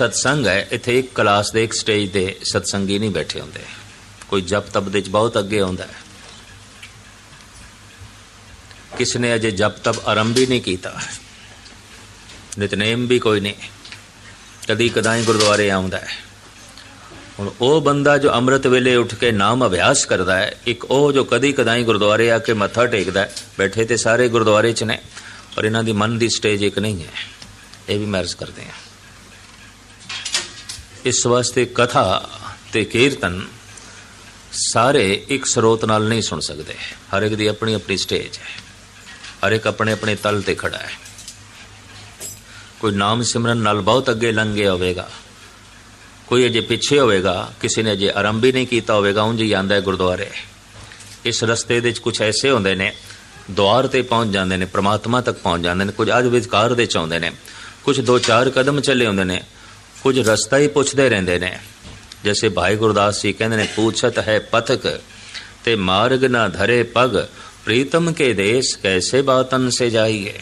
ਸਤਸੰਗ ਹੈ, ਇੱਥੇ ਇੱਕ ਕਲਾਸ ਦੇ, ਇੱਕ ਸਟੇਜ ਤੇ ਸਤਸੰਗੀ ਨਹੀਂ ਬੈਠੇ ਹੁੰਦੇ। ਕੋਈ ਜਪ ਤਪ ਦੇ ਵਿੱਚ ਬਹੁਤ ਅੱਗੇ ਆਉਂਦਾ ਹੈ। ਕਿਸ ਨੇ ਅਜੇ ਜਪ ਤਪ ਆਰੰਭ ਹੀ ਨਹੀਂ ਕੀਤਾ? ਨਿਤਨੇਮ ਵੀ ਕੋਈ ਨਹੀਂ। ਕਦੀ ਕਦਾਈ ਗੁਰਦੁਆਰੇ ਆਉਂਦਾ ਹੈ। ਹੁਣ ਉਹ ਬੰਦਾ ਜੋ ਅੰਮ੍ਰਿਤ ਵੇਲੇ ਉੱਠ ਕੇ ਨਾਮ ਅਭਿਆਸ ਕਰਦਾ ਹੈ, ਇੱਕ ਉਹ ਜੋ ਕਦੀ ਕਦਾਈ ਗੁਰਦੁਆਰੇ ਆ ਕੇ ਮੱਥਾ ਟੇਕਦਾ ਹੈ, ਬੈਠੇ ਤੇ ਸਾਰੇ ਗੁਰਦੁਆਰੇ 'ਚ ਨੇ, ਪਰ ਇਹਨਾਂ ਦੀ ਮਨ ਦੀ ਸਟੇਜ ਇੱਕ ਨਹੀਂ ਹੈ। ਇਹ ਵੀ ਮੈਰਜ ਕਰਦੇ ਆ ਇਸ ਵਾਸਤੇ ਕਥਾ ਤੇ ਕੀਰਤਨ ਸਾਰੇ ਇੱਕ ਸਰੋਤ ਨਾਲ ਨਹੀਂ ਸੁਣ ਸਕਦੇ। ਹਰ ਇੱਕ ਦੀ ਆਪਣੀ ਆਪਣੀ ਸਟੇਜ ਹੈ। ਹਰ ਇੱਕ ਆਪਣੇ ਆਪਣੇ ਤਲ ਤੇ ਖੜਾ ਹੈ। ਕੋਈ ਨਾਮ ਸਿਮਰਨ ਨਾਲ ਬਹੁਤ ਅੱਗੇ ਲੰਘ ਗਿਆ ਹੋਵੇਗਾ। ਕੋਈ ਅਜੇ ਪਿੱਛੇ ਹੋਵੇਗਾ। ਕਿਸੇ ਨੇ ਅਜੇ ਆਰੰਭ ਹੀ ਨਹੀਂ ਕੀਤਾ ਹੋਵੇਗਾ। ਉਂਝ ਹੀ ਆਂਦਾ ਹੈ ਗੁਰਦੁਆਰੇ। ਇਸ ਰਸਤੇ ਦੇ ਵਿੱਚ ਕੁਝ ਐਸੇ ਹੁੰਦੇ ਨੇ, ਦੁਆਰ ਤੇ ਪਹੁੰਚ ਜਾਂਦੇ ਨੇ, ਪ੍ਰਮਾਤਮਾ ਤੱਕ ਪਹੁੰਚ ਜਾਂਦੇ ਨੇ, ਕੁਝ ਅੱਜ ਵਿਚਕਾਰ ਦੇ ਚ ਆਉਂਦੇ ਨੇ ਕੁਝ ਦੋ ਚਾਰ ਕਦਮ ਚੱਲੇ ਹੁੰਦੇ ਨੇ। ਕੁਝ ਰਸਤਾ ਹੀ ਪੁੱਛਦੇ ਰਹਿੰਦੇ ਨੇ। ਜੈਸੇ ਭਾਈ ਗੁਰਦਾਸ ਜੀ ਕਹਿੰਦੇ ਨੇ, ਪੁੱਛਤ ਹੈ ਪਥਕ ਤੇ ਮਾਰਗ ਨਾ ਧਰੇ ਪਗ, ਪ੍ਰੀਤਮ ਕੇ ਦੇਸ ਕੈਸੇ ਬਾਤਨ ਸੇ ਜਾਈਏ?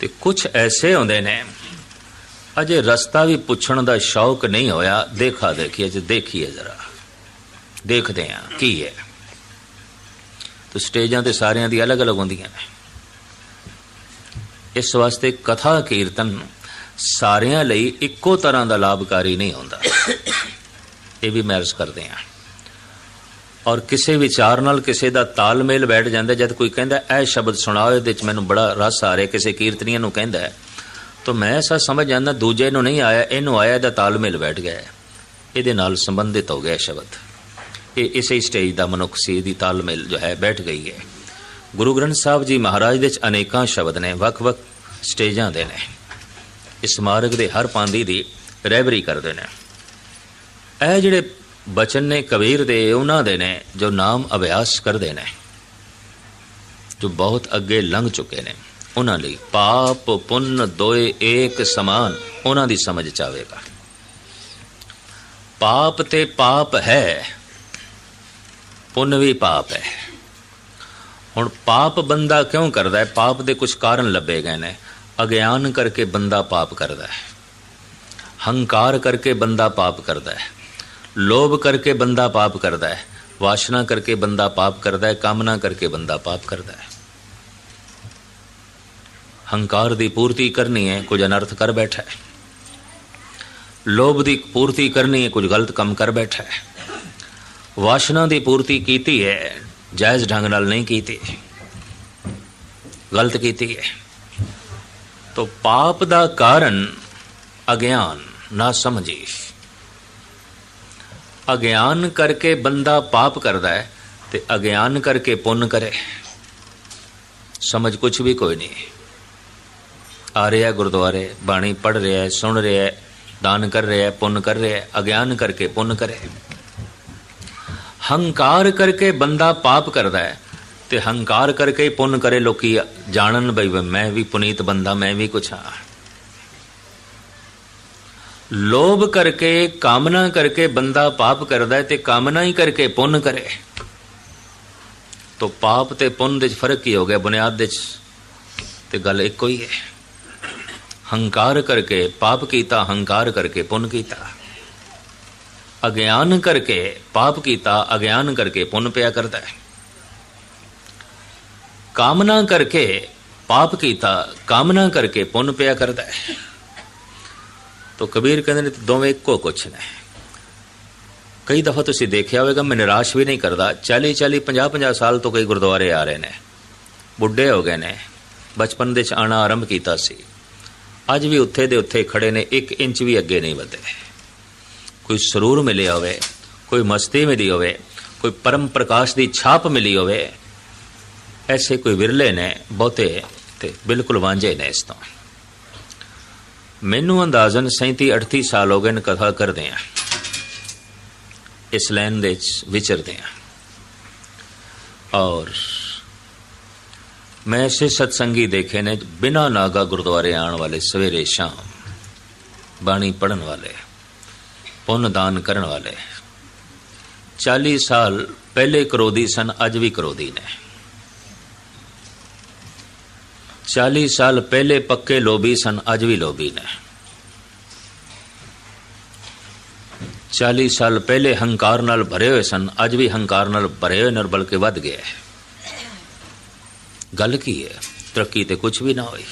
ਤੇ ਕੁਝ ਐਸੇ ਹੁੰਦੇ ਨੇ। ਅਜੇ ਰਸਤਾ ਵੀ ਪੁੱਛਣ ਦਾ ਸ਼ੌਕ ਨਹੀਂ ਹੋਇਆ। ਦੇਖਾ ਦੇਖੀਏ ਜੇ ਦੇਖੀਏ ਜ਼ਰਾ। ਦੇਖਦੇ ਆ ਕੀ ਹੈ। ਤੋ ਸਟੇਜਾਂ ਤੇ ਸਾਰਿਆਂ ਦੀ ਅਲੱਗ-ਅਲੱਗ ਹੁੰਦੀਆਂ ਨੇ। ਇਸ ਵਾਸਤੇ ਕਥਾ ਕੀਰਤਨ ਸਾਰਿਆਂ ਲਈ ਇੱਕੋ ਤਰ੍ਹਾਂ ਦਾ ਲਾਭਕਾਰੀ ਨਹੀਂ ਹੁੰਦਾ। ਇਹ ਵੀ ਮੈਰਜ ਕਰਦੇ ਆ ਔਰ ਕਿਸੇ ਵਿਚਾਰ ਨਾਲ ਕਿਸੇ ਦਾ ਤਾਲਮੇਲ ਬੈਠ ਜਾਂਦਾ, ਜਦ ਕੋਈ ਕਹਿੰਦਾ, ਇਹ ਸ਼ਬਦ ਸੁਣਾਓ, ਇਹਦੇ ਵਿੱਚ ਮੈਨੂੰ ਬੜਾ ਰਸ ਆ ਰਿਹਾ, ਕਿਸੇ ਕੀਰਤਨੀਆਂ ਨੂੰ ਕਹਿੰਦਾ ਹੈ। ਤਾਂ ਮੈਂ ਐਸਾ ਸਮਝ ਜਾਂਦਾ, ਦੂਜੇ ਨੂੰ ਨਹੀਂ ਆਇਆ, ਇਹਨੂੰ ਆਇਆ, ਇਹਦਾ ਤਾਲਮੇਲ ਬੈਠ ਗਿਆ ਇਹਦੇ ਨਾਲ ਸੰਬੰਧਿਤ ਹੋ ਗਿਆ ਸ਼ਬਦ। ਇਹ ਇਸੇ ਸਟੇਜ ਦਾ ਮਨੁੱਖ ਸੀ ਦੀ ਤਾਲਮੇਲ ਜੋ ਹੈ, ਬੈਠ ਗਈ ਹੈ। ਗੁਰੂ ਗ੍ਰੰਥ ਸਾਹਿਬ ਜੀ ਮਹਾਰਾਜ ਦੇ ਵਿੱਚ ਅਨੇਕਾਂ ਸ਼ਬਦ ਨੇ, ਵੱਖ-ਵੱਖ ਸਟੇਜਾਂ ਦੇ ਨੇ। ਇਸ ਸਮਾਰਕ ਦੇ ਹਰ ਪਾਂਦੀ ਦੀ ਰਹਿਬਰੀ ਕਰਦੇ ਨੇ। ਇਹ ਜਿਹੜੇ ਬਚਨ ਨੇ ਕਬੀਰ ਦੇ, ਉਹਨਾਂ ਦੇ ਨੇ ਜੋ ਨਾਮ ਅਭਿਆਸ ਕਰਦੇ ਨੇ, ਜੋ ਬਹੁਤ ਅੱਗੇ ਲੰਘ ਚੁੱਕੇ ਨੇ। ਉਹਨਾਂ ਲਈ ਪਾਪ, ਪੁੰਨ, ਦੋਏ, ਏਕ ਸਮਾਨ ਉਹਨਾਂ ਦੀ ਸਮਝ ਚ ਆਵੇਗਾ ਪਾਪ ਤੇ ਪਾਪ ਹੈ, ਪੁੰਨ ਵੀ ਪਾਪ ਹੈ। ਹੁਣ ਪਾਪ ਬੰਦਾ ਕਿਉਂ ਕਰਦਾ ਹੈ? ਪਾਪ ਦੇ ਕੁਝ ਕਾਰਨ ਲੱਭੇ ਗਏ ਨੇ। ਅਗਿਆਨ ਕਰਕੇ ਬੰਦਾ ਪਾਪ ਕਰਦਾ ਹੈ। ਹੰਕਾਰ ਕਰਕੇ ਬੰਦਾ ਪਾਪ ਕਰਦਾ ਹੈ। ਲੋਭ ਕਰਕੇ ਬੰਦਾ ਪਾਪ ਕਰਦਾ ਹੈ। ਵਾਸ਼ਨਾ ਕਰਕੇ ਬੰਦਾ ਪਾਪ ਕਰਦਾ ਹੈ। ਕਾਮਨਾ ਕਰਕੇ ਬੰਦਾ ਪਾਪ ਕਰਦਾ ਹੈ। ਹੰਕਾਰ ਦੀ ਪੂਰਤੀ ਕਰਨੀ ਹੈ, ਕੁਝ ਅਨਰਥ ਕਰ ਬੈਠਾ ਹੈ। ਲੋਭ ਦੀ ਪੂਰਤੀ ਕਰਨੀ ਹੈ, ਕੁਝ ਗਲਤ ਕੰਮ ਕਰ ਬੈਠਾ ਹੈ। ਵਾਸ਼ਨਾ ਦੀ ਪੂਰਤੀ ਕੀਤੀ ਹੈ, ਜਾਇਜ਼ ਢੰਗ ਨਾਲ ਨਹੀਂ ਕੀਤੀ। ਗਲਤ ਕੀਤੀ ਹੈ। ਤੋ ਪਾਪ ਦਾ ਕਾਰਨ ਅਗਿਆਨ ਨਾ ਸਮਝੀ। ਅਗਿਆਨ ਕਰਕੇ ਬੰਦਾ ਪਾਪ ਕਰਦਾ ਹੈ ਤੇ ਅਗਿਆਨ ਕਰਕੇ ਪੁੰਨ ਕਰੇ। ਸਮਝ ਕੁਝ ਵੀ ਕੋਈ ਨਹੀਂ। ਆ ਰਿਹਾ ਗੁਰਦੁਆਰੇ, ਬਾਣੀ ਪੜ ਰਿਹਾ ਹੈ, ਸੁਣ ਰਿਹਾ ਹੈ, ਦਾਨ ਕਰ ਰਿਹਾ ਹੈ, ਪੁੰਨ ਕਰ ਰਿਹਾ ਹੈ, ਅਗਿਆਨ ਕਰਕੇ ਪੁੰਨ ਕਰੇ। ਹੰਕਾਰ ਕਰਕੇ ਬੰਦਾ ਪਾਪ ਕਰਦਾ ਹੈ ਤੇ ਹੰਕਾਰ ਕਰਕੇ ਪੁੰਨ ਕਰੇ ਲੋਕੀ। ਜਾਣਨ ਬਈ ਮੈਂ ਵੀ ਪੁਨੀਤ ਬੰਦਾ, ਮੈਂ ਵੀ ਕੁਛ ਹਾਂ। ਲੋਭ ਕਰਕੇ, ਕਾਮਨਾ ਕਰਕੇ ਬੰਦਾ ਪਾਪ ਕਰਦਾ ਹੈ ਤੇ ਕਾਮਨਾ ਹੀ ਕਰਕੇ ਪੁੰਨ ਕਰੇ। ਤੋ ਪਾਪ ਤੇ ਪੁੰਨ ਦੇ ਵਿੱਚ ਫ਼ਰਕ ਕੀ ਹੋ ਗਿਆ ਬੁਨਿਆਦ ਦੇ ਵਿੱਚ? ਤੇ ਗੱਲ ਇੱਕੋ ਹੀ ਹੈ। ਹੰਕਾਰ ਕਰਕੇ ਪਾਪ ਕੀਤਾ, ਹੰਕਾਰ ਕਰਕੇ ਪੁੰਨ ਕੀਤਾ। ਅਗਿਆਨ ਕਰਕੇ ਪਾਪ ਕੀਤਾ, ਅਗਿਆਨ ਕਰਕੇ ਪੁੰਨ ਪਿਆ ਕਰਦਾ ਹੈ। ਕਾਮਨਾ ਕਰਕੇ, ਪਾਪ ਕੀਤਾ, ਕਾਮਨਾ ਕਰਕੇ ਪੁੰਨ ਪਿਆ ਕਰਦਾ ਹੈ। ਤੋ ਕਬੀਰ ਕਹਿੰਦੇ ਨੇ, ਦੋਵੇਂ ਇੱਕੋ ਕੁਛ ਨੇ। ਕਈ ਦਫਾ ਤੁਸੀਂ ਦੇਖਿਆ ਹੋਵੇਗਾ, ਮੈਂ ਨਿਰਾਸ਼ ਵੀ ਨਹੀਂ ਕਰਦਾ। 40 40 50 50 ਸਾਲ ਤੋਂ ਕਈ ਗੁਰਦੁਆਰੇ ਆ ਰਹੇ ਨੇ। ਬੁੱਢੇ ਹੋ ਗਏ ਨੇ। ਬਚਪਨ ਦੇ ਚ ਆਣਾ ਆਰੰਭ ਕੀਤਾ ਸੀ। ਅੱਜ ਵੀ ਉੱਥੇ ਦੇ ਉੱਥੇ ਖੜੇ ਨੇ 1 ਇੰਚ ਵੀ ਅੱਗੇ ਨਹੀਂ ਵਧੇ। ਕੋਈ ਸਰੂਰ ਮਿਲਿਆ ਹੋਵੇ, ਕੋਈ ਮਸਤੀ ਮਿਲੀ ਹੋਵੇ, ਕੋਈ ਪਰਮ ਪ੍ਰਕਾਸ਼ ਦੀ ਛਾਪ ਮਿਲੀ ਹੋਵੇ ਐਸੇ ਕੋਈ ਵਿਰਲੇ ਨੇ ਬਹੁਤੇ ਤੇ ਬਿਲਕੁਲ ਵਾਂਝੇ ਨੇ ਇਸ ਤੋਂ ਮੈਨੂੰ ਅੰਦਾਜ਼ਨ 37 38 ਸਾਲ ਹੋ ਗਏ ਨੇ ਕਥਾ ਕਰਦੇ ਆ ਇਸ ਲਾਈਨ ਦੇ ਵਿਚਰਦੇ ਆ ਔਰ ਮੈਂ ਐਸੇ ਸਤਸੰਗੀ ਦੇਖੇ ਨੇ ਬਿਨਾ ਨਾਗਾ ਗੁਰਦੁਆਰੇ ਆਉਣ ਵਾਲੇ ਸਵੇਰੇ ਸ਼ਾਮ ਬਾਣੀ ਪੜਨ ਵਾਲੇ ਪੁੰਨ ਦਾਨ ਕਰਨ ਵਾਲੇ 40 ਸਾਲ ਪਹਿਲੇ ਕਰੋਦੀ ਸਨ ਅੱਜ ਵੀ ਕਰੋਦੀ ਨੇ 40 ਸਾਲ ਪਹਿਲੇ ਪੱਕੇ ਲੋਭੀ ਸਨ ਅੱਜ ਵੀ ਲੋਭੀ ਨੇ 40 ਸਾਲ ਪਹਿਲੇ ਹੰਕਾਰ ਨਾਲ ਭਰੇ ਹੋਏ ਸਨ ਅੱਜ ਵੀ ਹੰਕਾਰ ਨਾਲ ਭਰੇ ਹੋਏ ਨੇ ਔਰ ਬਲਕਿ ਵੱਧ ਗਿਆ ਹੈ ਗੱਲ ਕੀ ਹੈ ਤਰੱਕੀ ਤੇ ਕੁਝ ਵੀ ਨਾ ਹੋਈ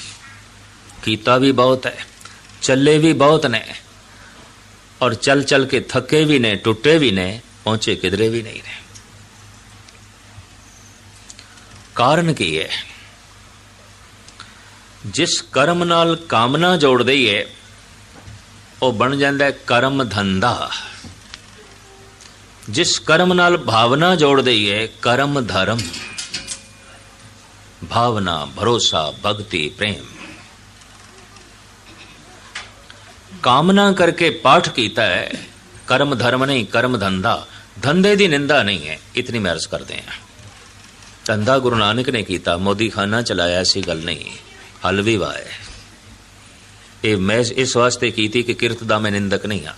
ਕੀਤਾ ਵੀ ਬਹੁਤ ਹੈ ਚੱਲੇ ਵੀ ਬਹੁਤ ਨੇ ਔਰ ਚਲ ਚਲ ਕੇ ਥੱਕੇ ਵੀ ਨੇ ਟੁੱਟੇ ਵੀ ਨੇ ਪਹੁੰਚੇ ਕਿਧਰੇ ਵੀ ਨਹੀਂ ਨੇ ਕਾਰਨ ਕੀ ਹੈ ਜਿਸ ਕਰਮ ਨਾਲ ਕਾਮਨਾ ਜੋੜ ਦਈਏ ਉਹ ਬਣ ਜਾਂਦਾ ਕਰਮ ਧੰਦਾ। ਜਿਸ ਕਰਮ ਨਾਲ ਭਾਵਨਾ ਜੋੜ ਦਈਏ ਕਰਮ ਧਰਮ। ਭਾਵਨਾ, ਭਰੋਸਾ, ਭਗਤੀ, ਪ੍ਰੇਮ। ਕਾਮਨਾ ਕਰਕੇ ਪਾਠ ਕੀਤਾ ਹੈ ਕਰਮ ਧਰਮ ਨਹੀਂ, ਕਰਮ ਧੰਦਾ। ਧੰਦੇ ਦੀ ਨਿੰਦਾ ਨਹੀਂ ਹੈ ਇਤਨੀ ਮੈਂ ਅਰਜ਼ ਕਰਦੇ ਹਾਂ ਧੰਦਾ ਗੁਰੂ ਨਾਨਕ ਨੇ ਕੀਤਾ ਮੋਦੀ ਖਾਨਾ ਚਲਾਇਆ ਸੀ ਗੱਲ ਨਹੀਂ। ਹਲ ਹੈ। ਇਹ ਮੈਂ ਇਸ ਵਾਸਤੇ ਕੀਤੀ ਕਿ ਕਿਰਤ ਦਾ ਮੈਂ ਨਿੰਦਕ ਨਹੀਂ ਹਾਂ।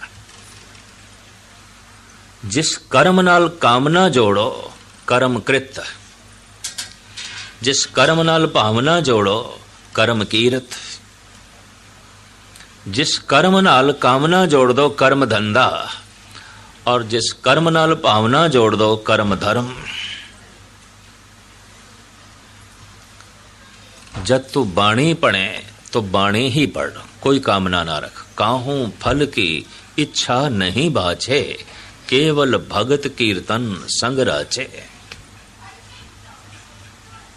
ਜਿਸ ਕਰਮ ਨਾਲ ਕਾਮਨਾ ਜੋੜੋ, ਕਰਮ ਕ੍ਰਿਤ। ਜਿਸ ਕਰਮ ਨਾਲ ਭਾਵਨਾ ਜੋੜੋ, ਕਰਮ ਕੀਰਤ। ਜਿਸ ਕਰਮ ਨਾਲ ਕਾਮਨਾ ਜੋੜ ਦੋ, ਕਰਮ ਧੰਦਾ। ਔਰ ਜਿਸ ਕਰਮ ਨਾਲ ਭਾਵਨਾ ਜੋੜ ਦੋ, ਕਰਮ ਧਰਮ। जब तू बाणी पढ़े तो बाणी ही पढ़ कोई कामना ना रख काहू फल की इच्छा नहीं बाचे केवल भगत कीर्तन संग राचे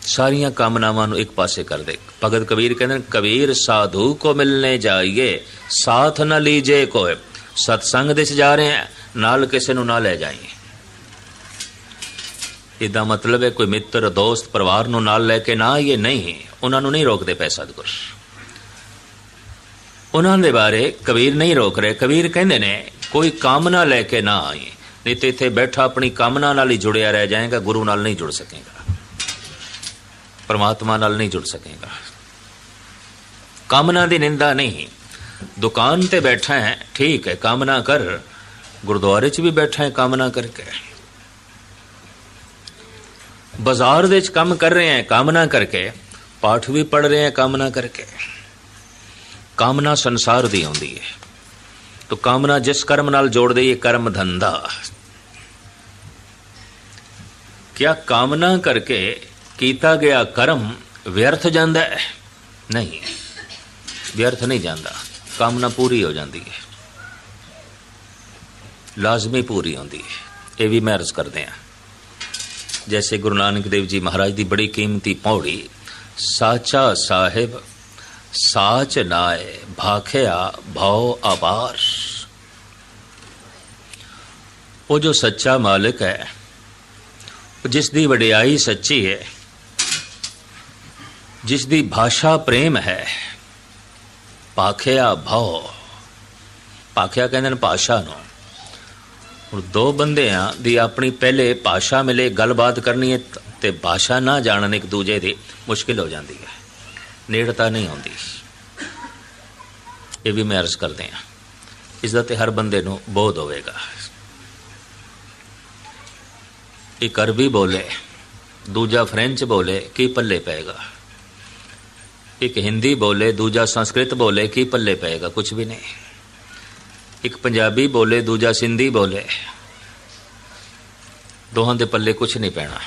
ਸਾਰੀਆਂ ਕਾਮਨਾਵਾਂ ਨੂੰ ਇੱਕ ਪਾਸੇ ਕਰ ਦੇ ਭਗਤ ਕਬੀਰ ਕਹਿੰਦੇ ਨੇ ਕਬੀਰ ਸਾਧੂ ਕੋ ਮਿਲਨੇ ਜਾਈਏ ਸਾਥ ਨਾ ਲੀਜੇ ਕੋਏ ਸਤਸੰਗ ਦੇ ਚ ਜਾ ਰਹੇ ਆ ਨਾਲ ਕਿਸੇ ਨੂੰ ਨਾ ਲੈ ਜਾਈਏ ਇਹਦਾ ਮਤਲਬ ਹੈ ਕੋਈ ਮਿੱਤਰ, ਦੋਸਤ, ਪਰਿਵਾਰ ਨੂੰ ਨਾਲ ਲੈ ਕੇ ਨਾ ਆਈਏ? ਨਹੀਂ। ਉਹਨਾਂ ਨੂੰ ਨਹੀਂ ਰੋਕਦੇ ਪੈ ਸਤਿਗੁਰ। ਉਹਨਾਂ ਦੇ ਬਾਰੇ ਕਬੀਰ ਨਹੀਂ ਰੋਕ ਰਹੇ। ਕਬੀਰ ਕਹਿੰਦੇ ਨੇ, ਕੋਈ ਕਾਮਨਾ ਲੈ ਕੇ ਨਾ ਆਏ ਨਹੀਂ ਤੇ ਇੱਥੇ ਬੈਠਾ ਆਪਣੀ ਕਾਮਨਾ ਨਾਲ ਹੀ ਜੁੜਿਆ ਰਹਿ ਜਾਏਗਾ, ਗੁਰੂ ਨਾਲ ਨਹੀਂ ਜੁੜ ਸਕੇਗਾ। ਪਰਮਾਤਮਾ ਨਾਲ ਨਹੀਂ ਜੁੜ ਸਕੇਗਾ। ਕਾਮਨਾ ਦੀ ਨਿੰਦਾ ਨਹੀਂ। ਦੁਕਾਨ ਤੇ ਬੈਠਾ ਹੈ, ਠੀਕ ਹੈ, ਕਾਮਨਾ ਕਰ। ਗੁਰਦੁਆਰੇ 'ਚ ਵੀ ਬੈਠਾ ਹੈ, ਕਾਮਨਾ ਕਰਕੇ। ਬਾਜ਼ਾਰ ਦੇ ਵਿੱਚ ਕੰਮ ਕਰ ਰਹੇ ਹੈ ਕਾਮਨਾ ਕਰਕੇ, ਪਾਠ ਵੀ ਪੜ ਰਹੇ ਹੈ ਕਾਮਨਾ ਕਰਕੇ। ਕਾਮਨਾ ਸੰਸਾਰ ਦੀ ਆਉਂਦੀ ਹੈ। ਤੋ ਕਾਮਨਾ ਜਿਸ ਕਰਮ ਨਾਲ ਜੋੜਦੇ ਦਈਏ ਕਰਮ ਧੰਦਾ। ਕਿਆ ਕਾਮਨਾ ਕਰਕੇ ਕੀਤਾ ਗਿਆ ਕਰਮ ਵਿਅਰਥ ਜਾਂਦਾ ਹੈ? ਨਹੀਂ। ਵਿਅਰਥ ਨਹੀਂ ਜਾਂਦਾ। ਕਾਮਨਾ ਪੂਰੀ ਹੋ ਜਾਂਦੀ ਹੈ। ਲਾਜ਼ਮੀ ਪੂਰੀ ਹੁੰਦੀ ਹੈ। ਇਹ ਵੀ ਮੈਂ ਅਰਜ਼ ਕਰਦੇ ਹਾਂ। ਜੈਸੇ ਗੁਰੂ ਨਾਨਕ ਦੇਵ ਜੀ ਮਹਾਰਾਜ ਦੀ ਬੜੀ ਕੀਮਤੀ ਪੌੜੀ ਸਾਚਾ ਸਾਹਿਬ ਸਾਚ ਨਾਏ ਭਾਖਿਆ ਭਾਉ ਆਵਾਰ ਉਹ ਜੋ ਸੱਚਾ ਮਾਲਕ ਹੈ ਜਿਸ ਦੀ ਵਡਿਆਈ ਸੱਚੀ ਹੈ ਜਿਸ ਦੀ ਭਾਸ਼ਾ ਪ੍ਰੇਮ ਹੈ ਭਾਖਿਆ ਭਾਉ ਭਾਖਿਆ ਕਹਿੰਦੇ ਨੇ ਭਾਸ਼ਾ ਨੂੰ ਹੁਣ ਦੋ ਬੰਦਿਆਂ ਦੀ ਆਪਣੀ ਪਹਿਲੇ ਭਾਸ਼ਾ ਮਿਲੇ ਗੱਲਬਾਤ ਕਰਨੀ ਹੈ ਤੇ ਭਾਸ਼ਾ ਨਾ ਜਾਣਨ ਇੱਕ ਦੂਜੇ ਦੀ ਮੁਸ਼ਕਿਲ ਹੋ ਜਾਂਦੀ ਹੈ। ਨੇੜਤਾ ਨਹੀਂ ਆਉਂਦੀ। ਇਹ ਵੀ ਮੈਂ ਅਰਜ਼ ਕਰਦੇ ਹਾਂ। ਇਸ ਦਾ ਤੇ ਹਰ ਬੰਦੇ ਨੂੰ ਬੋਧ ਹੋਵੇਗਾ। ਇੱਕ ਅਰਬੀ ਬੋਲੇ, ਦੂਜਾ ਫ੍ਰੈਂਚ ਬੋਲੇ, ਕੀ ਪੱਲੇ ਪਏਗਾ? ਇੱਕ ਹਿੰਦੀ ਬੋਲੇ, ਦੂਜਾ ਸੰਸਕ੍ਰਿਤ ਬੋਲੇ, ਕੀ ਪੱਲੇ ਪਏਗਾ? ਕੁਝ ਵੀ ਨਹੀਂ। ਇੱਕ ਪੰਜਾਬੀ ਬੋਲੇ, ਦੂਜਾ ਸਿੰਧੀ ਬੋਲੇ। ਦੋਹਾਂ ਦੇ ਪੱਲੇ ਕੁਝ ਨਹੀਂ ਪੈਣਾ।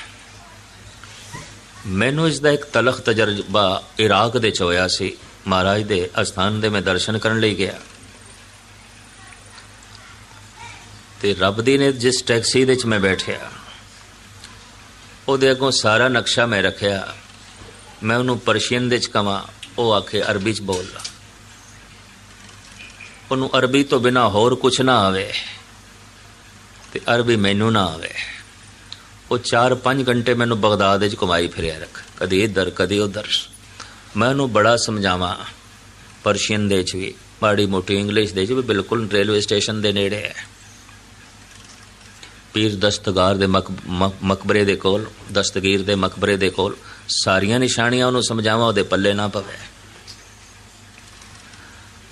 ਮੈਨੂੰ ਇਸ ਦਾ ਇੱਕ ਤਲਖ ਤਜਰਬਾ ਇਰਾਕ ਦੇ ਚ ਹੋਇਆ ਸੀ। ਮਹਾਰਾਜ ਦੇ ਅਸਥਾਨ ਦੇ ਮੈਂ ਦਰਸ਼ਨ ਕਰਨ ਲਈ ਗਿਆ। ਤੇ ਰੱਬ ਦੀ ਨੇ ਜਿਸ ਟੈਕਸੀ ਦੇ ਵਿੱਚ ਮੈਂ ਬੈਠਿਆ, ਉਹਦੇ ਅੱਗੋਂ ਸਾਰਾ ਨਕਸ਼ਾ ਮੈਂ ਰੱਖਿਆ। ਮੈਂ ਉਹਨੂੰ ਪਰਸ਼ੀਅਨ ਦੇ ਚ ਕਵਾਂ, ਉਹ ਆਖੇ, ਅਰਬੀ ਚ ਬੋਲਦਾ। ਉਹਨੂੰ ਅਰਬੀ ਤੋਂ ਬਿਨਾ ਹੋਰ ਕੁਝ ਨਾ ਆਵੇ ਤੇ ਅਰਬੀ ਮੈਨੂੰ ਨਾ ਆਵੇ। ਉਹ 4-5 ਘੰਟੇ ਮੈਨੂੰ ਬਗਦਾਦ ਵਿੱਚ ਕਮਾਈ ਫਿਰਿਆ ਰੱਖ। ਕਦੇ ਇੱਧਰ, ਕਦੇ ਉੱਧਰ। ਮੈਂ ਉਹਨੂੰ ਬੜਾ ਸਮਝਾਵਾਂ। ਪਰਸ਼ੀਅਨ ਦੇ ਵਿੱਚ ਵੀ, ਮਾੜੀ ਮੋਟੀ ਇੰਗਲਿਸ਼ ਦੇ ਵਿੱਚ ਵੀ ਬਿਲਕੁਲ ਰੇਲਵੇ ਸਟੇਸ਼ਨ ਦੇ ਨੇੜੇ ਹੈ। ਪੀਰ ਦਸਤਗਾਰ ਦੇ ਮਕ- ਮਕ- ਮਕਬਰੇ ਦੇ ਕੋਲ, ਦਸਤਗੀਰ ਦੇ ਮਕਬਰੇ ਦੇ ਕੋਲ ਸਾਰੀਆਂ ਨਿਸ਼ਾਨੀਆਂ ਉਹਨੂੰ ਸਮਝਾਵਾਂ, ਉਹਦੇ ਪੱਲੇ ਨਾ ਪਵੇ।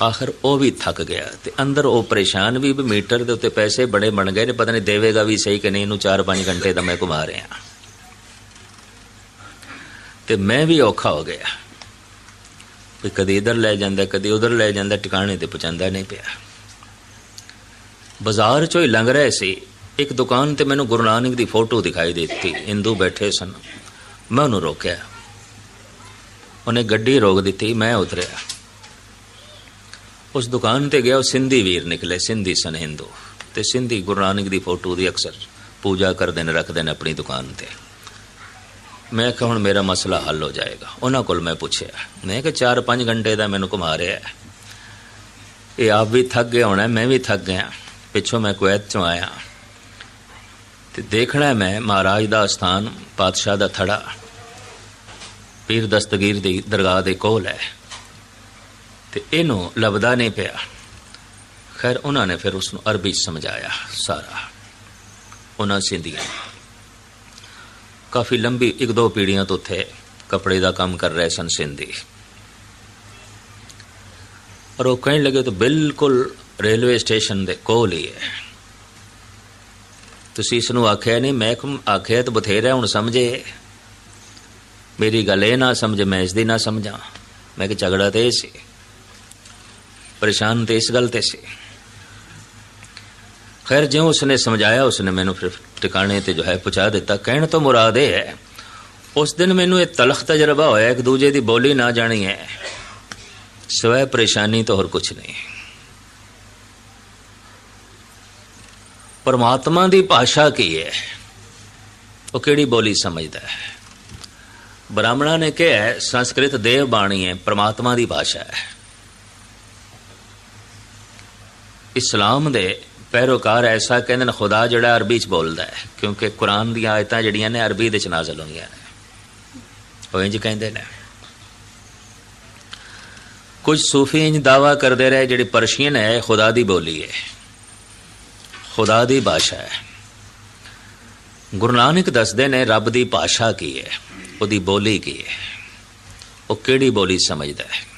ਆਖਰ ਉਹ ਵੀ ਥੱਕ ਗਿਆ ਤੇ ਅੰਦਰ ਉਹ ਪਰੇਸ਼ਾਨ ਵੀ ਮੀਟਰ ਦੇ ਉੱਤੇ ਪੈਸੇ ਬੜੇ ਬਣ ਗਏ ਨੇ, ਪਤਾ ਨਹੀਂ ਦੇਵੇਗਾ ਵੀ ਸਹੀ ਕਿ ਨਹੀਂ, ਇਹਨੂੰ 4-5 ਘੰਟੇ ਦਾ ਮੈਂ ਘੁਮਾ ਰਿਹਾ। ਤੇ ਮੈਂ ਵੀ ਔਖਾ ਹੋ ਗਿਆ। ਵੀ ਕਦੇ ਇਧਰ ਲੈ ਜਾਂਦਾ, ਕਦੇ ਉਧਰ ਲੈ ਜਾਂਦਾ, ਟਿਕਾਣੇ ਤੇ ਪਹੁੰਚਾਉਂਦਾ ਨਹੀਂ ਪਿਆ। ਬਾਜ਼ਾਰ ਚੋਂ ਹੀ ਲੰਘ ਰਹੇ ਸੀ। ਇੱਕ ਦੁਕਾਨ ਤੇ ਮੈਨੂੰ ਗੁਰੂ ਨਾਨਕ ਦੀ ਫੋਟੋ ਦਿਖਾਈ ਦਿੱਤੀ। ਹਿੰਦੂ ਬੈਠੇ ਸਨ। ਮੈਂ ਉਹਨੂੰ ਰੋਕਿਆ। ਉਹਨੇ ਗੱਡੀ ਰੋਕ ਦਿੱਤੀ, ਮੈਂ ਉਤਰਿਆ। ਉਸ ਦੁਕਾਨ ਤੇ ਗਿਆ, ਉਹ ਸਿੰਧੀ ਵੀਰ ਨਿਕਲੇ, ਸਿੰਧੀ ਸਨ ਹਿੰਦੂ ਤੇ ਸਿੰਧੀ ਗੁਰੂ ਨਾਨਕ ਦੀ ਫੋਟੋ ਦੀ ਅਕਸਰ ਪੂਜਾ ਕਰਦੇ ਨੇ, ਰੱਖਦੇ ਨੇ ਆਪਣੀ ਦੁਕਾਨ ਤੇ। ਮੈਂ ਕਿਹਾ, ਹੁਣ ਮੇਰਾ ਮਸਲਾ ਹੱਲ ਹੋ ਜਾਏਗਾ। ਉਹਨਾਂ ਕੋਲ ਮੈਂ ਪੁੱਛਿਆ, ਮੈਂ ਕਿਹਾ 4-5 ਘੰਟੇ ਦਾ ਮੈਨੂੰ ਘੁਮਾ ਰਿਹਾ ਇਹ ਆਪ ਵੀ ਥੱਕ ਗਿਆ ਹੋਣਾ, ਮੈਂ ਵੀ ਥੱਕ ਗਿਆ। ਪਿੱਛੋਂ ਮੈਂ ਕੁਵੈਤ ਚੋਂ ਆਇਆ। ਤੇ ਦੇਖਣਾ ਮੈਂ, ਮਹਾਰਾਜ ਦਾ ਸਥਾਨ ਪਾਤਸ਼ਾਹ ਦਾ ਥੜਾ। ਪੀਰ ਦਸਤਗੀਰ ਦੀ ਦਰਗਾਹ ਦੇ ਕੋਲ ਹੈ। ਤੇ ਇਹਨੂੰ ਲੱਭਦਾ ਨਹੀਂ ਪਿਆ। ਖੈਰ, ਉਹਨਾਂ ਨੇ ਫਿਰ ਉਸ ਨੂੰ ਅਰਬੀ 'ਚ ਸਮਝਾਇਆ, ਸਾਰਾ, ਉਹਨਾਂ ਸਿੰਧੀਆਂ, ਕਾਫੀ ਲੰਬੀ ਇੱਕ ਦੋ ਪੀੜ੍ਹੀਆਂ ਤੋਂ ਉੱਥੇ ਕਪੜੇ ਦਾ ਕੰਮ ਕਰ ਰਹੇ ਸਨ ਸਿੰਧੀ। ਔਰ ਉਹ ਕਹਿਣ ਲੱਗੇ ਤਾਂ ਬਿਲਕੁਲ ਰੇਲਵੇ ਸਟੇਸ਼ਨ ਦੇ ਕੋਲ ਹੀ ਹੈ। ਤੁਸੀਂ ਇਸ ਨੂੰ ਆਖਿਆ ਨਹੀਂ, ਮੈਂ ਕਿਹਾ ਆਖਿਆ ਤਾਂ ਬਥੇਰਾ ਹੁਣ ਸਮਝੇ। ਮੇਰੀ ਗੱਲ ਇਹ ਨਾ ਸਮਝ, ਮੈਂ ਇਸ ਦੀ ਨਾ ਸਮਝਾਂ। ਮੈਂ ਕਿ ਝਗੜਾ ਤੇ ਇਹ ਸੀ। ਪਰੇਸ਼ਾਨ ਤੇ ਇਸ ਗੱਲ ਤੇ ਸੀ। ਖੈਰ, ਜਿਉਂ ਉਸਨੇ ਸਮਝਾਇਆ, ਉਸਨੇ ਮੈਨੂੰ ਫਿਰ ਟਿਕਾਣੇ ਤੇ ਜੋ ਹੈ ਪਹੁੰਚਾ ਦਿੱਤਾ, ਕਹਿਣ ਤੋਂ ਮੁਰਾਦ ਇਹ ਹੈ, ਉਸ ਦਿਨ ਮੈਨੂੰ ਇਹ ਤਲਖ ਤਜਰਬਾ ਹੋਇਆ, ਇੱਕ ਦੂਜੇ ਦੀ ਬੋਲੀ ਨਾ ਜਾਣੀ ਹੈ। ਸਵੈ ਪਰੇਸ਼ਾਨੀ ਤੋਂ ਹੋਰ ਕੁਝ ਨਹੀਂ। ਪਰਮਾਤਮਾ ਦੀ ਭਾਸ਼ਾ ਕੀ ਹੈ? ਉਹ ਕਿਹੜੀ ਬੋਲੀ ਸਮਝਦਾ ਹੈ? ਬ੍ਰਾਹਮਣਾਂ ਨੇ ਕਿਹਾ ਸੰਸਕ੍ਰਿਤ ਦੇਵ ਬਾਣੀ ਹੈ, ਪਰਮਾਤਮਾ ਦੀ ਭਾਸ਼ਾ ਹੈ। ਇਸਲਾਮ ਦੇ ਪੈਰੋਕਾਰ ਐਸਾ ਕਹਿੰਦੇ ਨੇ, ਖੁਦਾ ਜਿਹੜਾ ਅਰਬੀ ਚ ਬੋਲਦਾ ਹੈ, ਕਿਉਂਕਿ ਕੁਰਾਨ ਦੀਆਂ ਆਇਤਾਂ ਜਿਹੜੀਆਂ ਨੇ ਅਰਬੀ ਦੇ ਚ ਨਾਜ਼ਲ ਹੋਈਆਂ ਨੇ। ਉਹ ਇੰਜ ਕਹਿੰਦੇ ਨੇ। ਕੁਝ ਸੂਫੀ ਇੰਜ ਦਾਵਾ ਕਰਦੇ ਰਹੇ, ਜਿਹੜੀ ਪਰਸ਼ੀਅਨ ਹੈ, ਇਹ ਖੁਦਾ ਦੀ ਬੋਲੀ ਹੈ। ਖੁਦਾ ਦੀ ਭਾਸ਼ਾ ਹੈ। ਗੁਰੂ ਨਾਨਕ ਦੱਸਦੇ ਨੇ, ਰੱਬ ਦੀ ਭਾਸ਼ਾ ਕੀ ਹੈ? ਉਹਦੀ ਬੋਲੀ ਕੀ ਹੈ? ਉਹ ਕਿਹੜੀ ਬੋਲੀ ਸਮਝਦਾ ਹੈ?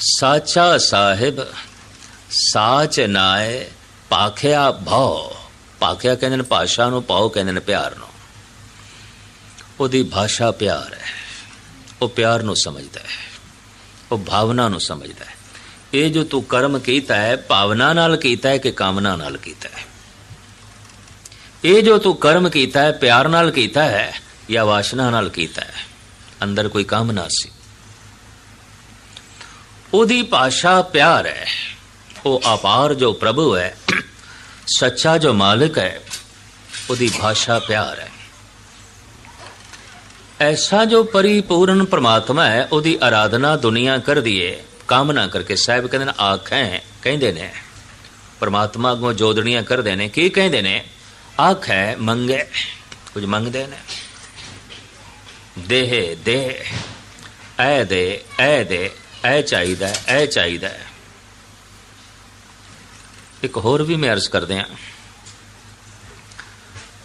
ਸਾਚਾ ਸਾਹਿਬ ਸਾਚ ਨਾਏ ਪਾਖਿਆ ਭਉ ਪਾਖਿਆ ਕਹਿੰਦੇ ਨੇ ਭਾਸ਼ਾ ਨੂੰ ਪਾਉ ਕਹਿੰਦੇ ਨੇ ਪਿਆਰ ਨੂੰ ਉਹਦੀ ਭਾਸ਼ਾ ਪਿਆਰ ਹੈ ਉਹ ਪਿਆਰ ਨੂੰ ਸਮਝਦਾ ਹੈ ਉਹ ਭਾਵਨਾ ਨੂੰ ਸਮਝਦਾ ਹੈ ਇਹ ਜੋ ਤੂੰ ਕਰਮ ਕੀਤਾ ਹੈ ਭਾਵਨਾ ਨਾਲ ਕੀਤਾ ਹੈ ਕਿ ਕਾਮਨਾ ਨਾਲ ਕੀਤਾ ਹੈ ਇਹ ਜੋ ਤੂੰ ਕਰਮ ਕੀਤਾ ਹੈ ਪਿਆਰ ਨਾਲ ਕੀਤਾ ਹੈ ਜਾਂ ਵਾਸ਼ਨਾ ਨਾਲ ਕੀਤਾ ਹੈ ਅੰਦਰ ਕੋਈ ਕਾਮਨਾ ਸੀ ਉਹਦੀ ਭਾਸ਼ਾ ਪਿਆਰ ਹੈ। ਉਹ ਅਪਾਰ ਜੋ ਪ੍ਰਭੂ ਹੈ, ਸੱਚਾ ਜੋ ਮਾਲਕ ਹੈ, ਉਹਦੀ ਭਾਸ਼ਾ ਪਿਆਰ ਹੈ। ਐਸਾ ਜੋ ਪਰਿਪੂਰਨ ਪ੍ਰਮਾਤਮਾ ਹੈ, ਉਹਦੀ ਆਰਾਧਨਾ ਦੁਨੀਆ ਕਰਦੀ ਹੈ ਕਾਮਨਾ ਕਰਕੇ ਸਾਹਿਬ ਕਹਿੰਦੇ ਨੇ, ਆਖਾਂ, ਕਹਿੰਦੇ ਨੇ, ਪਰਮਾਤਮਾ ਅੱਗੋਂ ਜੋਦੜੀਆਂ ਕਰਦੇ ਨੇ। ਕੀ ਕਹਿੰਦੇ ਨੇ? ਆਖ ਹੈ ਮੰਗੇ। ਕੁਝ ਮੰਗਦੇ ਨੇ। ਦੇਹ ਦੇ ਐ ਦੇ ਐ ਦੇ ਇਹ ਚਾਹੀਦਾ ਹੈ, ਐ ਚਾਹੀਦਾ ਹੈ। ਇੱਕ ਹੋਰ ਵੀ ਮੈਂ ਅਰਜ਼ ਕਰਦੇ ਆ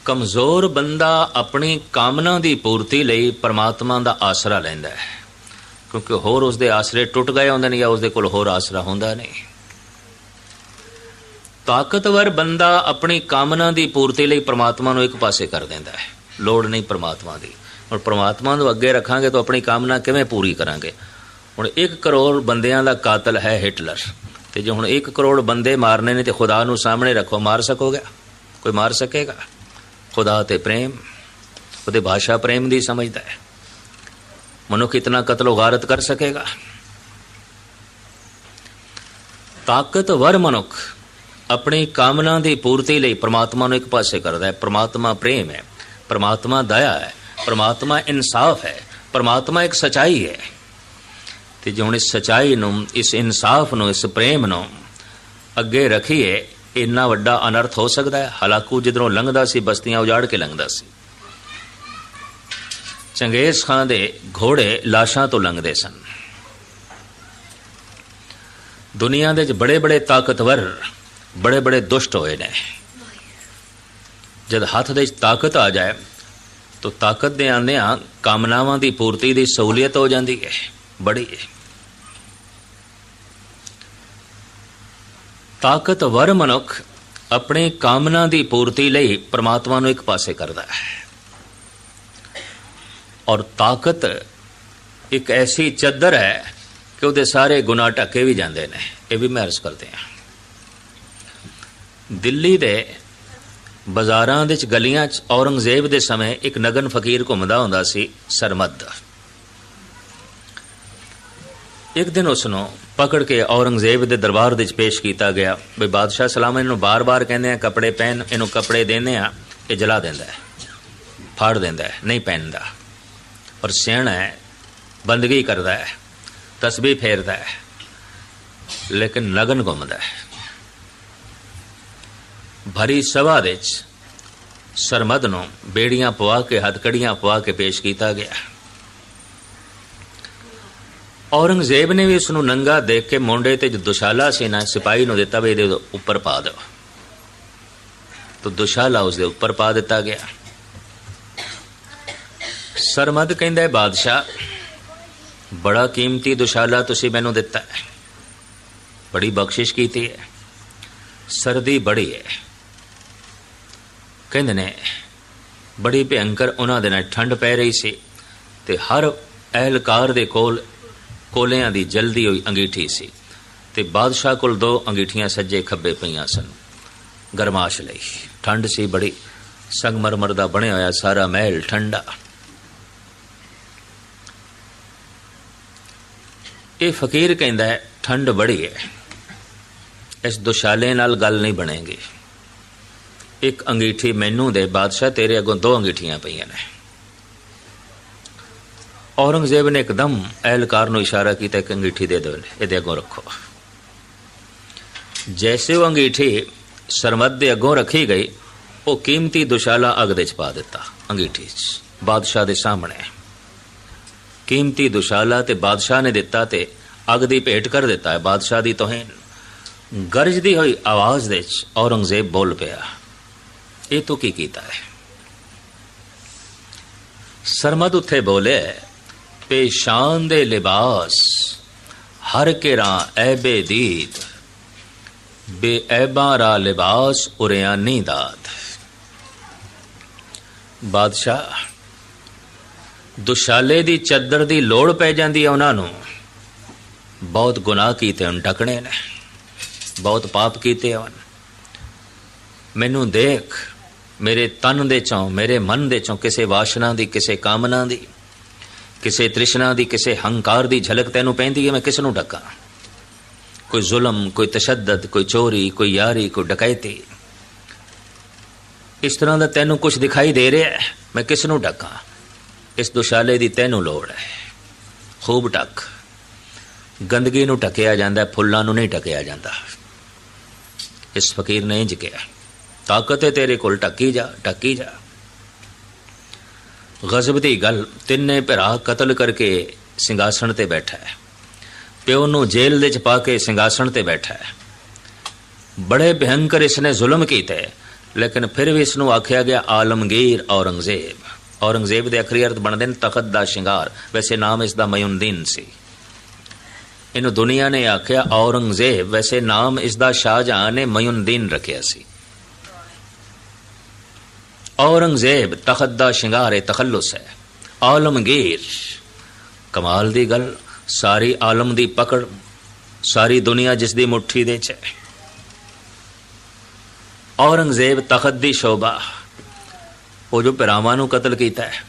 ਕਮਜ਼ੋਰ ਬੰਦਾ ਆਪਣੀ ਕਾਮਨਾ ਦੀ ਪੂਰਤੀ ਲਈ ਪਰਮਾਤਮਾ ਦਾ ਆਸਰਾ ਲੈਂਦਾ ਹੈ। ਕਿਉਂਕਿ ਹੋਰ ਉਸਦੇ ਆਸਰੇ ਟੁੱਟ ਗਏ ਹੁੰਦੇ ਨੇ ਜਾਂ ਉਸਦੇ ਕੋਲ ਹੋਰ ਆਸਰਾ ਹੁੰਦਾ ਨਹੀਂ। ਤਾਕਤਵਰ ਬੰਦਾ ਆਪਣੀ ਕਾਮਨਾ ਦੀ ਪੂਰਤੀ ਲਈ ਪਰਮਾਤਮਾ ਨੂੰ ਇੱਕ ਪਾਸੇ ਕਰ ਦਿੰਦਾ ਹੈ। ਲੋੜ ਨਹੀਂ ਪਰਮਾਤਮਾ ਦੀ। ਹੁਣ ਪ੍ਰਮਾਤਮਾ ਨੂੰ ਅੱਗੇ ਰੱਖਾਂਗੇ ਤਾਂ ਆਪਣੀ ਕਾਮਨਾ ਕਿਵੇਂ ਪੂਰੀ ਕਰਾਂਗੇ? ਹੁਣ 1 ਕਰੋੜ ਬੰਦਿਆਂ ਦਾ ਕਾਤਲ ਹੈ ਹਿਟਲਰ। ਤੇ ਜੇ ਹੁਣ 1 ਕਰੋੜ ਬੰਦੇ ਮਾਰਨੇ ਨੇ ਤੇ ਖੁਦਾ ਨੂੰ ਸਾਹਮਣੇ ਰੱਖੋ, ਮਾਰ ਸਕੋਗੇ? ਕੋਈ ਮਾਰ ਸਕੇਗਾ? ਖੁਦਾ ਤੇ ਪ੍ਰੇਮ, ਉਹਦੇ ਭਾਸ਼ਾ ਪ੍ਰੇਮ ਦੀ ਸਮਝਦਾ ਹੈ। ਮਨੁੱਖ ਇਤਨਾ ਕਤਲ ਉਗਾਰਤ ਕਰ ਸਕੇਗਾ? ਤਾਕਤਵਰ ਮਨੁੱਖ ਆਪਣੀ ਕਾਮਨਾ ਦੀ ਪੂਰਤੀ ਲਈ ਪ੍ਰਮਾਤਮਾ ਨੂੰ ਇੱਕ ਪਾਸੇ ਕਰਦਾ ਹੈ। ਪ੍ਰਮਾਤਮਾ ਪ੍ਰੇਮ ਹੈ, ਪ੍ਰਮਾਤਮਾ ਦਇਆ ਹੈ, ਪ੍ਰਮਾਤਮਾ ਇਨਸਾਫ ਹੈ, ਪ੍ਰਮਾਤਮਾ ਇੱਕ ਸਚਾਈ ਹੈ। ਤੇ ਜੇ ਹੁਣ ਇਸ ਸਚਾਈ ਨੂੰ, ਇਸ ਇਨਸਾਫ ਨੂੰ, ਇਸ ਪ੍ਰੇਮ ਨੂੰ ਅੱਗੇ ਰੱਖੀਏ, ਇੰਨਾ ਵੱਡਾ ਅਨਰਥ ਹੋ ਸਕਦਾ ਹੈ। ਹਲਾਕੂ ਜਿੱਧਰੋਂ ਲੰਘਦਾ ਸੀ, ਬਸਤੀਆਂ ਉਜਾੜ ਕੇ ਲੰਘਦਾ ਸੀ। ਚੰਗੇਜ਼ ਖਾਨ ਦੇ ਘੋੜੇ ਲਾਸ਼ਾਂ ਤੋਂ ਲੰਘਦੇ ਸਨ। ਦੁਨੀਆ ਦੇ ਵਿੱਚ ਬੜੇ ਬੜੇ ਤਾਕਤਵਰ ਬੜੇ ਬੜੇ ਦੁਸ਼ਟ ਹੋਏ ਨੇ। ਜਦ ਹੱਥ ਦੇ ਵਿੱਚ ਤਾਕਤ ਆ ਜਾਏ, ਤਾਂ ਤਾਕਤ ਦੇ ਆਂਦਿਆਂ ਕਾਮਨਾਵਾਂ ਦੀ ਪੂਰਤੀ ਦੀ ਸਹੂਲੀਅਤ ਹੋ ਜਾਂਦੀ ਹੈ। ਬੜੀ ਤਾਕਤਵਰ ਮਨੁੱਖ ਆਪਣੇ ਕਾਮਨਾ ਦੀ ਪੂਰਤੀ ਲਈ ਪ੍ਰਮਾਤਮਾ ਨੂੰ ਇੱਕ ਪਾਸੇ ਕਰਦਾ ਹੈ। ਔਰ ਤਾਕਤ ਇੱਕ ਐਸੀ ਚੱਦਰ ਹੈ ਕਿ ਉਹਦੇ ਸਾਰੇ ਗੁਨਾਹ ਢੱਕੇ ਵੀ ਜਾਂਦੇ ਨੇ। ਇਹ ਵੀ ਮੈਂ ਕਰਦੇ ਹਾਂ। ਦਿੱਲੀ ਦੇ ਬਾਜ਼ਾਰਾਂ ਦੇ ਵਿੱਚ ਗਲੀਆਂ 'ਚ ਔਰੰਗਜ਼ੇਬ ਦੇ ਸਮੇਂ ਇੱਕ ਨਗਨ ਫਕੀਰ ਘੁੰਮਦਾ ਹੁੰਦਾ ਸੀ, ਸਰਮਦ। ਇੱਕ ਦਿਨ ਉਸ ਨੂੰ ਪਕੜ ਕੇ ਔਰੰਗਜ਼ੇਬ ਦੇ ਦਰਬਾਰ ਵਿੱਚ ਪੇਸ਼ ਕੀਤਾ ਗਿਆ। ਵੀ ਬਾਦਸ਼ਾਹ ਸਲਾਮ ਇਹਨੂੰ ਬਾਰ-ਬਾਰ ਕਹਿੰਦੇ ਆ, ਕੱਪੜੇ ਪਹਿਨ, ਇਹਨੂੰ ਕੱਪੜੇ ਦੇਨੇ ਆ, ਇਹ ਜਲਾ ਦਿੰਦਾ ਹੈ, ਫਾੜ ਦਿੰਦਾ ਹੈ, ਨਹੀਂ ਪਹਿਨਦਾ। ਔਰ ਸਿਆਣਾ ਹੈ, ਬੰਦਗੀ ਕਰਦਾ ਹੈ, ਤਸਬੀਹ ਫੇਰਦਾ ਹੈ, ਲੇਕਿਨ ਨਗਨ ਘੁੰਮਦਾ ਹੈ। ਭਰੀ ਸਭਾ ਵਿੱਚ ਸਰਮਦ ਨੂੰ ਬੇੜੀਆਂ ਪਵਾ ਕੇ, ਹੱਥਕੜੀਆਂ ਪਵਾ ਕੇ ਪੇਸ਼ ਕੀਤਾ ਗਿਆ। ਔਰੰਗਜ਼ੇਬ ਨੇ ਵੀ ਉਸ ਨੂੰ ਨੰਗਾ ਦੇਖ ਕੇ ਮੁੰਡੇ ਤੇ ਜੋ ਦੁਸ਼ਾਲਾ ਸੀ ਨਾ, ਸਿਪਾਹੀ ਨੂੰ ਦਿੱਤਾ ਵੀ ਇਹਦੇ ਉੱਪਰ ਪਾ ਦਿਓ। ਤਾਂ ਦੁਸ਼ਾਲਾ ਉਸ ਦੇ ਉੱਪਰ ਪਾ ਦਿੱਤਾ ਗਿਆ। ਸਰਮਦ ਕਹਿੰਦਾ ਹੈ, ਬਾਦਸ਼ਾਹ, ਬੜਾ ਕੀਮਤੀ ਦੁਸ਼ਾਲਾ ਤੁਸੀਂ ਮੈਨੂੰ ਦਿੱਤਾ ਹੈ। ਬੜੀ ਬਖਸ਼ਿਸ਼ ਕੀਤੀ ਹੈ। ਸਰਦੀ ਬੜੀ ਹੈ। ਕਹਿੰਦੇ ਨੇ, ਬੜੀ ਭਿਅੰਕਰ ਉਹਨਾਂ ਦੇ ਨਾਲ ਠੰਡ ਪੈ ਰਹੀ ਸੀ ਤੇ ਹਰ ਅਹਿਲਕਾਰ ਦੇ ਕੋਲ ਕੋਲਿਆਂ ਦੀ ਜਲਦੀ ਹੋਈ ਅੰਗੀਠੀ ਸੀ ਤੇ ਬਾਦਸ਼ਾਹ ਕੋਲ ਦੋ ਅੰਗੀਠੀਆਂ ਸੱਜੇ ਖੱਬੇ ਪਈਆਂ ਸਨ। ਗਰਮਾਸ਼ ਲਈ। ਠੰਡ ਸੀ ਬੜੀ। ਸੰਗਮਰਮਰ ਦਾ ਬਣਿਆ ਹੋਇਆ ਸਾਰਾ ਮਹਿਲ ਠੰਡਾ। ਇਹ ਫਕੀਰ ਕਹਿੰਦਾ ਹੈ, ਠੰਡ ਬੜੀ ਹੈ। ਇਸ ਦੁਸ਼ਾਲੇ ਨਾਲ ਗੱਲ ਨਹੀਂ ਬਣੇਗੀ। ਇੱਕ ਅੰਗੀਠੀ ਮੈਨੂੰ ਦੇ, ਬਾਦਸ਼ਾਹ ਤੇਰੇ ਅੱਗੋਂ ਦੋ ਅੰਗੀਠੀਆਂ ਪਈਆਂ ਨੇ। ਔਰੰਗਜ਼ੇਬ ਨੇ ਇੱਕਦਮ ਅਹਿਲਕਾਰ ਨੂੰ ਇਸ਼ਾਰਾ ਕੀਤਾ ਕਿ ਅੰਗੀਠੀ ਦੇ ਦਿਓ ਇਹਦੇ ਅੱਗੋਂ ਰੱਖੋ। ਜੈਸੇ ਉਹ ਅੰਗੀਠੀ ਸਰਮਦ ਦੇ ਅੱਗੋਂ ਰੱਖੀ ਗਈ, ਉਹ ਕੀਮਤੀ ਦੁਸ਼ਾਲਾ ਅਗ ਦੇ ਚ ਪਾ ਦਿੱਤਾ, ਅੰਗੀਠੀ ਚ। ਬਾਦਸ਼ਾਹ ਦੇ ਸਾਹਮਣੇ। ਕੀਮਤੀ ਦੁਸ਼ਾਲਾ ਤੇ ਬਾਦਸ਼ਾਹ ਨੇ ਦਿੱਤਾ ਤੇ ਅਗ ਦੀ ਭੇਟ ਕਰ ਦਿੱਤਾ। ਹੈ ਬਾਦਸ਼ਾਹ ਦੀ ਤੋਹੀਨ ਗਰਜਦੀ ਹੋਈ ਆਵਾਜ਼ ਦੇ ਚ ਔਰੰਗਜ਼ੇਬ ਬੋਲ ਪਿਆ, ਇਹ ਤੂੰ ਕੀ ਕੀਤਾ ਹੈ? ਸਰਮਦ ਉੱਥੇ ਬੋਲੇ ਪੇਸ਼ਾਨ ਦੇ ਲਿਬਾਸ, ਹਰ ਕਿਰਾ ਐਬੇ ਦੀਦ ਬੇ ਐਬਾਰਾ ਲਿਬਾਸ ਉਰਿਆਨੀ ਦਾਤ ਬਾਦਸ਼ਾਹ, ਦੁਸ਼ਾਲੇ ਦੀ ਚੱਦਰ ਦੀ ਲੋੜ ਪੈ ਜਾਂਦੀ ਹੈ ਉਹਨਾਂ ਨੂੰ। ਬਹੁਤ ਗੁਨਾਹ ਕੀਤੇ ਹਨ, ਢਕਣੇ ਨੇ। ਬਹੁਤ ਪਾਪ ਕੀਤੇ ਹਨ। ਮੈਨੂੰ ਦੇਖ, ਮੇਰੇ ਤਨ ਦੇ ਚੋਂ, ਮੇਰੇ ਮਨ ਦੇ ਚੋਂ ਕਿਸੇ ਵਾਸ਼ਨਾ ਦੀ, ਕਿਸੇ ਕਾਮਨਾ ਦੀ ਕਿਸੇ ਤ੍ਰਿਸ਼ਨਾ ਦੀ, ਕਿਸੇ ਹੰਕਾਰ ਦੀ ਝਲਕ ਤੈਨੂੰ ਪੈਂਦੀ ਹੈ, ਮੈਂ ਕਿਸ ਨੂੰ ਢਕਾਂ ਕੋਈ ਜ਼ੁਲਮ, ਕੋਈ ਤਸ਼ੱਦਦ, ਕੋਈ ਚੋਰੀ, ਕੋਈ ਯਾਰੀ, ਕੋਈ ਡਕੈਤੀ। ਇਸ ਤਰ੍ਹਾਂ ਦਾ ਤੈਨੂੰ ਕੁਝ ਦਿਖਾਈ ਦੇ ਰਿਹਾ ਹੈ, ਮੈਂ ਕਿਸ ਨੂੰ ਢਕਾਂ ਇਸ ਦੁਸ਼ਾਲੇ ਦੀ ਤੈਨੂੰ ਲੋੜ ਹੈ। ਖੂਬ ਢੱਕ। ਗੰਦਗੀ ਨੂੰ ਢਕਿਆ ਜਾਂਦਾ ਫੁੱਲਾਂ ਨੂੰ ਨਹੀਂ ਢਕਿਆ ਜਾਂਦਾ। ਇਸ ਫਕੀਰ ਨੇ ਇੰਜ ਕਿਹਾ, ਤਾਕਤ ਹੈ ਤੇਰੇ ਕੋਲ, ਢੱਕੀ ਜਾ ਢੱਕੀ ਜਾ। ਗਜ਼ਬ ਦੀ ਗੱਲ ਤਿੰਨੇ ਭਰਾ ਕਤਲ ਕਰਕੇ ਸਿੰਘਾਸਣ ਤੇ ਬੈਠਾ ਹੈ। ਪਿਓ ਨੂੰ ਜੇਲ੍ਹ ਦੇ ਚ ਪਾ ਕੇ ਸਿੰਘਾਸਣ ਤੇ ਬੈਠਾ ਹੈ। ਬੜੇ ਭਿਅੰਕਰ ਇਸਨੇ ਜ਼ੁਲਮ ਕੀਤੇ ਲੇਕਿਨ ਫਿਰ ਵੀ ਇਸ ਨੂੰ ਆਖਿਆ ਗਿਆ ਆਲਮਗੀਰ ਔਰੰਗਜ਼ੇਬ। ਔਰੰਗਜ਼ੇਬ ਦੇ ਅਖਰੀ ਅਰਥ ਬਣਦੇ ਨੇ ਤਖਤ ਦਾ ਸ਼ਿੰਗਾਰ, ਵੈਸੇ ਨਾਮ ਇਸ ਦਾ ਮਯੁਨਦੀਨ ਸੀ। ਇਹਨੂੰ ਦੁਨੀਆ ਨੇ ਆਖਿਆ ਔਰੰਗਜ਼ੇਬ, ਵੈਸੇ ਨਾਮ ਇਸ ਦਾ ਸ਼ਾਹਜਹਾਨ ਨੇ ਮਯੁਨਦੀਨ ਰੱਖਿਆ ਸੀ। ਔਰੰਗਜ਼ੇਬ ਤਖਤ ਦਾ ਸ਼ਿੰਗਾਰ ਹੈ ਤਖੱਲੁਸ ਹੈ। ਆਲਮਗੀਰ ਕਮਾਲ ਦੀ ਗੱਲ, ਸਾਰੀ ਆਲਮ ਦੀ ਪਕੜ, ਸਾਰੀ ਦੁਨੀਆ ਜਿਸ ਦੀ ਮੁਠੀ ਦੇ ਚ ਹੈ। ਔਰੰਗਜ਼ੇਬ ਤਖਤ ਦੀ ਸ਼ੋਭਾ। ਉਹ ਜੋ ਭਰਾਵਾਂ ਨੂੰ ਕਤਲ ਕੀਤਾ ਹੈ,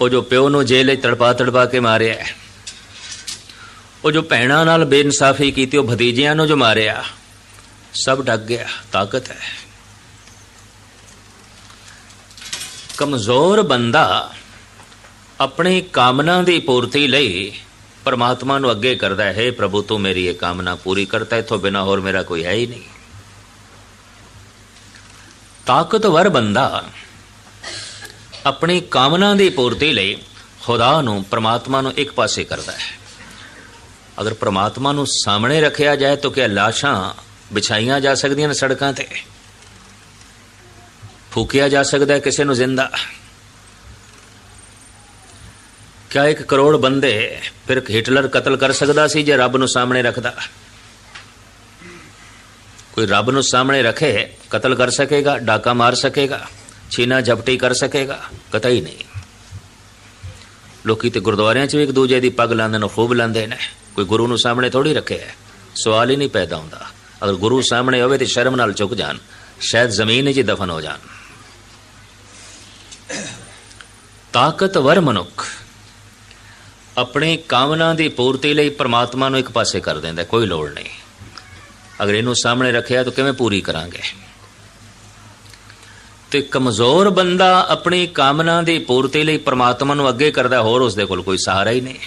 ਉਹ ਜੋ ਪਿਓ ਨੂੰ ਜੇਲ੍ਹ 'ਚ ਤੜਪਾ ਤੜਪਾ ਕੇ ਮਾਰਿਆ ਹੈ, ਉਹ ਜੋ ਭੈਣਾਂ ਨਾਲ ਬੇਇਨਸਾਫੀ ਕੀਤੀ, ਉਹ ਭਤੀਜਿਆਂ ਨੂੰ ਜੋ ਮਾਰਿਆ, ਸਭ ਡੱਗ ਗਿਆ, ਤਾਕਤ ਹੈ। ਕਮਜ਼ੋਰ ਬੰਦਾ ਆਪਣੀ ਕਾਮਨਾ ਦੀ ਪੂਰਤੀ ਲਈ ਪਰਮਾਤਮਾ ਨੂੰ ਅੱਗੇ ਕਰਦਾ ਹੈ, "ਹੇ ਪ੍ਰਭੂ, ਤੂੰ ਮੇਰੀ ਇਹ ਕਾਮਨਾ ਪੂਰੀ ਕਰਤਾ, ਇਥੋਂ ਬਿਨਾ ਹੋਰ ਮੇਰਾ ਕੋਈ ਹੈ ਹੀ ਨਹੀਂ। ਤਾਕਤਵਰ ਬੰਦਾ ਆਪਣੀ ਕਾਮਨਾ ਦੀ ਪੂਰਤੀ ਲਈ ਖੁਦਾ ਨੂੰ, ਪਰਮਾਤਮਾ ਨੂੰ ਇੱਕ ਪਾਸੇ ਕਰਦਾ ਹੈ। ਅਗਰ ਪਰਮਾਤਮਾ ਨੂੰ ਸਾਹਮਣੇ ਰੱਖਿਆ ਜਾਏ ਤਾਂ ਕਿ ਲਾਸ਼ਾਂ ਵਿਛਾਈਆਂ ਜਾ ਸਕਦੀਆਂ ਨੇ ਸੜਕਾਂ ਤੇ? ਫੂਕਿਆ ਜਾ ਸਕਦਾ ਹੈ ਕਿਸੇ ਨੂੰ ਜ਼ਿੰਦਾ। ਕਿਆ ਇੱਕ ਕਰੋੜ ਬੰਦੇ ਫਿਰ ਹਿਟਲਰ ਕਤਲ ਕਰ ਸਕਦਾ ਸੀ ਜੇ ਰੱਬ ਨੂੰ ਸਾਹਮਣੇ ਰੱਖਦਾ? ਕੋਈ ਰੱਬ ਨੂੰ ਸਾਹਮਣੇ ਰੱਖੇ, ਕਤਲ ਕਰ ਸਕੇਗਾ, ਡਾਕਾ ਮਾਰ ਸਕੇਗਾ, ਛੀਨਾ ਝਪਟੀ ਕਰ ਸਕੇਗਾ, ਕਤਈ ਨਹੀਂ। ਲੋਕੀ ਤੇ ਗੁਰਦੁਆਰਿਆਂ 'ਚ ਵੀ ਇੱਕ ਦੂਜੇ ਦੀ ਪੱਗ ਲਾਉਂਦੇ ਨੇ ਖੂਬ ਲਾਉਂਦੇ ਨੇ। ਕੋਈ ਗੁਰੂ ਨੂੰ ਸਾਹਮਣੇ ਥੋੜੀ ਰੱਖਿਆ ਹੈ। ਸਵਾਲ ਹੀ ਨਹੀਂ ਪੈਦਾ ਹੁੰਦਾ। ਅਗਰ ਗੁਰੂ ਸਾਹਮਣੇ ਹੋਵੇ ਤੇ ਸ਼ਰਮ ਨਾਲ ਝੁਕ ਜਾਣ। ਸ਼ਾਇਦ ਜ਼ਮੀਨ 'ਚ ਹੀ ਦਫਨ ਹੋ ਜਾਣ। ਤਾਕਤਵਰ ਮਨੁੱਖ ਆਪਣੇ ਕਾਮਨਾ ਦੀ ਪੂਰਤੀ ਲਈ ਪ੍ਰਮਾਤਮਾ ਨੂੰ ਇੱਕ ਪਾਸੇ ਕਰ ਦਿੰਦਾ, ਕੋਈ ਲੋੜ ਨਹੀਂ। ਅਗਰ ਇਹਨੂੰ ਸਾਹਮਣੇ ਰੱਖਿਆ ਤਾਂ ਕਿਵੇਂ ਪੂਰੀ ਕਰਾਂਗੇ? ਤੇ ਕਮਜ਼ੋਰ ਬੰਦਾ ਆਪਣੀ ਕਾਮਨਾ ਦੀ ਪੂਰਤੀ ਲਈ ਪ੍ਰਮਾਤਮਾ ਨੂੰ ਅੱਗੇ ਕਰਦਾ, ਹੋਰ ਉਸ ਦੇ ਕੋਲ ਕੋਈ ਸਹਾਰਾ ਹੀ ਨਹੀਂ।